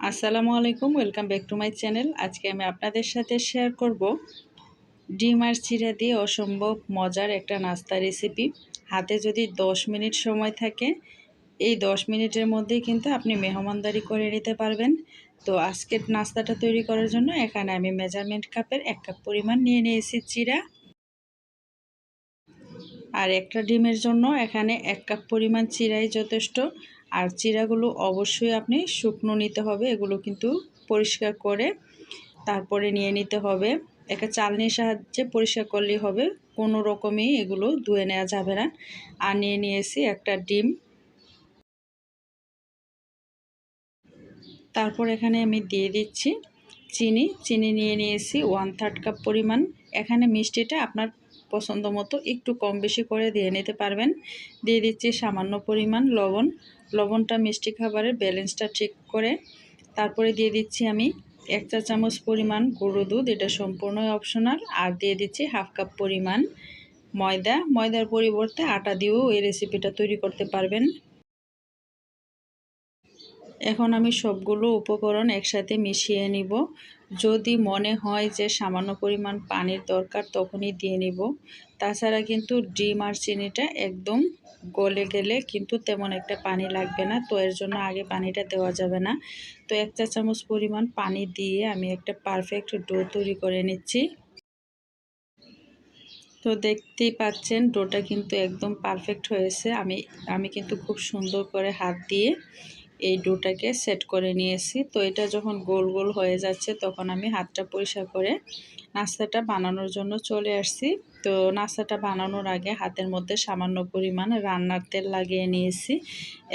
আসসালামু আলাইকুম, welcome back to my channel. আজকে আমি আপনাদের সাথে শেয়ার করব ডিম আর চিরা দিয়ে অসম্ভব মজার একটা নাস্তা রেসিপি হাতে যদি 10 মিনিট সময় থাকে, এই 10 মিনিটের মধ্যেই কিন্তু আপনি মেহমানদারি করে নিতে পারবেন। তো আজকের নাস্তাটা তৈরি করার জন্য এখানে আমি মেজারমেন্ট কাপের এক কাপ পরিমাণ নিয়ে নিয়েছি চিরা আর একটা ডিমের জন্য এখানে এক কাপ পরিমাণ চিরাই যথেষ্ট। আর চিরাগুলো অবশ্যই আপনি শুকনো নিতে হবে, এগুলো কিন্তু পরিষ্কার করে তারপরে নিয়ে নিতে হবে। একটা চালনির সাহায্যে পরিষ্কার করলেই হবে, কোনো রকমই এগুলো ধুয়ে নেওয়া যাবে না। আর নিয়ে নিয়েছি একটা ডিম। তারপর এখানে আমি দিয়ে দিচ্ছি চিনি। চিনি নিয়ে নিয়েছি ওয়ান থার্ড কাপ পরিমাণ। এখানে মিষ্টিটা আপনার পছন্দ মতো একটু কম বেশি করে দিয়ে নিতে পারবেন। দিয়ে দিচ্ছি সামান্য পরিমাণ লবণ। লবণটা মিষ্টি খাবারের ব্যালেন্সটা ঠিক করে। তারপরে দিয়ে দিচ্ছি আমি এক চা চামচ পরিমাণ গরু দুধ, এটা সম্পূর্ণই অপশনাল। আর দিয়ে দিচ্ছি হাফ কাপ পরিমাণ ময়দা। ময়দার পরিবর্তে আটা দিয়েও এই রেসিপিটা তৈরি করতে পারবেন। এখন আমি সবগুলো উপকরণ একসাথে মিশিয়ে নিব। যদি মনে হয় যে সামান্য পরিমাণ পানির দরকার, তখনই দিয়ে নিব। তাছাড়া কিন্তু ডিম আর চিনিটা একদম গলে গেলে কিন্তু তেমন একটা পানি লাগবে না। তো এর জন্য আগে পানিটা দেওয়া যাবে না। তো এক চা চামচ পরিমাণ পানি দিয়ে আমি একটা পারফেক্ট ডো তৈরি করে নিচ্ছি। তো দেখতেই পাচ্ছেন, ডোটা কিন্তু একদম পারফেক্ট হয়েছে। আমি আমি কিন্তু খুব সুন্দর করে হাত দিয়ে এই ডোটাকে সেট করে নিয়েছি। তো এটা যখন গোল গোল হয়ে যাচ্ছে, তখন আমি হাতটা পরিষ্কার করে নাস্তাটা বানানোর জন্য চলে আসছি। তো নাস্তাটা বানানোর আগে হাতের মধ্যে সামান্য পরিমাণ রান্নার তেল লাগিয়ে নিয়েছি।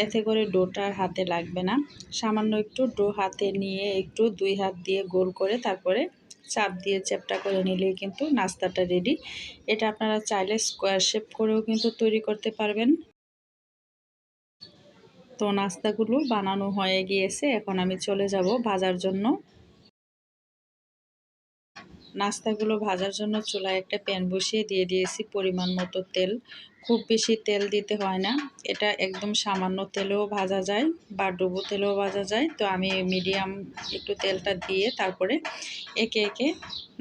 এতে করে ডোটা আর হাতে লাগবে না। সামান্য একটু ডো হাতে নিয়ে একটু দুই হাত দিয়ে গোল করে তারপরে চাপ দিয়ে চ্যাপটা করে নিলেই কিন্তু নাস্তাটা রেডি। এটা আপনারা চাইলে স্কোয়ার শেপ করেও কিন্তু তৈরি করতে পারবেন। তো নাস্তাগুলো বানানো হয়ে গিয়েছে। এখন আমি চলে যাব ভাজার জন্য। নাস্তাগুলো ভাজার জন্য চুলায় একটা প্যান বসিয়ে দিয়ে দিয়েছি পরিমাণ মতো তেল। খুব বেশি তেল দিতে হয় না। এটা একদম সামান্য তেলেও ভাজা যায় বা ডুবো তেলেও ভাজা যায়। তো আমি মিডিয়াম একটু তেলটা দিয়ে তারপরে একে একে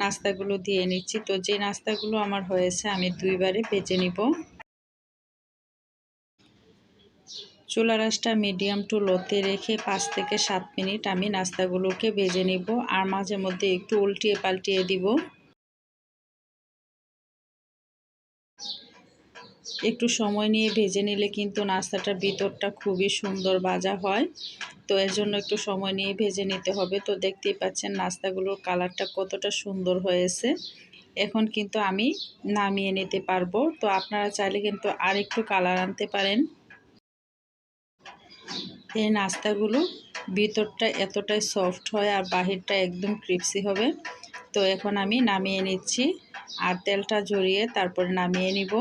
নাস্তাগুলো দিয়ে নিচ্ছি। তো যে নাস্তাগুলো আমার হয়েছে আমি দুইবারে বেজে নিব। চুলা রাসটা মিডিয়াম টু লোতে রেখে পাঁচ থেকে সাত মিনিট আমি নাস্তাগুলোকে ভেজে নিব আর মাঝে মধ্যে একটু উল্টিয়ে পাল্টিয়ে দিব। একটু সময় নিয়ে ভেজে নিলে কিন্তু নাস্তাটার ভিতরটা খুবই সুন্দর ভাজা হয়। তো এর জন্য একটু সময় নিয়ে ভেজে নিতে হবে। তো দেখতেই পাচ্ছেন নাস্তাগুলোর কালারটা কতটা সুন্দর হয়েছে। এখন কিন্তু আমি নামিয়ে নিতে পারব। তো আপনারা চাইলে কিন্তু আর একটু কালার আনতে পারেন। এই নাস্তাগুলো ভিতরটা এতটাই সফট হয় আর বাহিরটা একদম ক্রিপসি হবে। তো এখন আমি নামিয়ে নিচ্ছি আর তেলটা ঝরিয়ে তারপরে নামিয়ে নিব।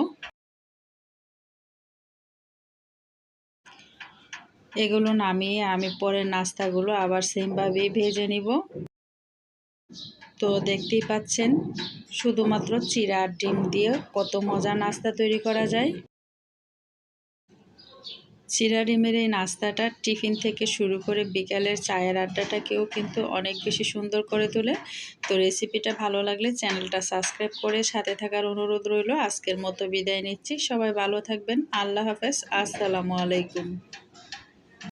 এগুলো নামিয়ে আমি পরে নাস্তাগুলো আবার সেমভাবেই ভেজে নিব। তো দেখতেই পাচ্ছেন, শুধুমাত্র চিরা ডিম দিয়ে কত মজা নাস্তা তৈরি করা যায়। চিরা ডিমের এই নাস্তাটা টিফিন থেকে শুরু করে বিকালের চায়ের আড্ডাটাকেও কিন্তু অনেক বেশি সুন্দর করে তোলে। তো রেসিপিটা ভালো লাগলে চ্যানেলটা সাবস্ক্রাইব করে সাথে থাকার অনুরোধ রইল। আজকের মতো বিদায় নিচ্ছি। সবাই ভালো থাকবেন। আল্লাহ হাফেজ। আসসালামু আলাইকুম।